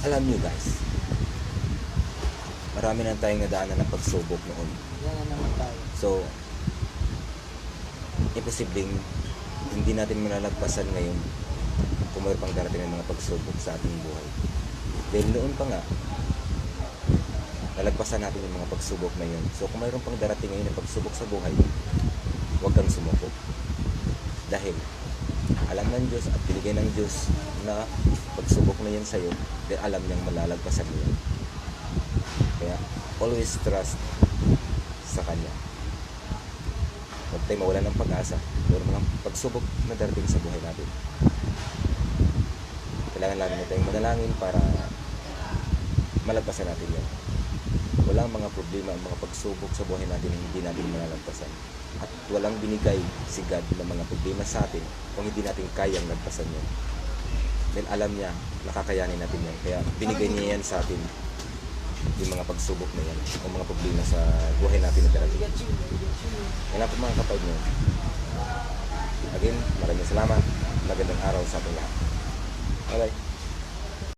alam nyo guys, marami na tayong nadaanan ng pagsubok noon. Yan na naman tayo. So, imposibleng hindi natin malalagpasan ngayon kung mayroon pang darating ng mga pagsubok sa ating buhay. Dahil noon pa nga, nalagpasan natin yung mga pagsubok na yun. So, kung mayroon pang darating ngayon ng pagsubok sa buhay, huwag kang sumuko. Dahil, alam ng Diyos at binigay ng Diyos na pagsubok na yan sa'yo, dahil alam niyang malalagpasan mo. Kaya, always trust sa Kanya. Huwag tayo mawala ng pag-asa. Mayroon mga pagsubok na darating sa buhay natin. Kailangan lang na tayong manalangin para malagpasan natin yan. Walang mga problema, mga pagsubok sa buhay natin na hindi natin malalagpasan. At walang binigay si God ng mga problema sa atin kung hindi natin kayang lagpasan yan. Dahil alam niya, nakakayanin natin yan. Kaya binigay niya yan sa atin yung mga pagsubok na yan o mga problema sa buhay natin na darating. Yan po mga kapatid nyo. Again, maraming salamat. Magandang araw sa ating lahat. Bye-bye.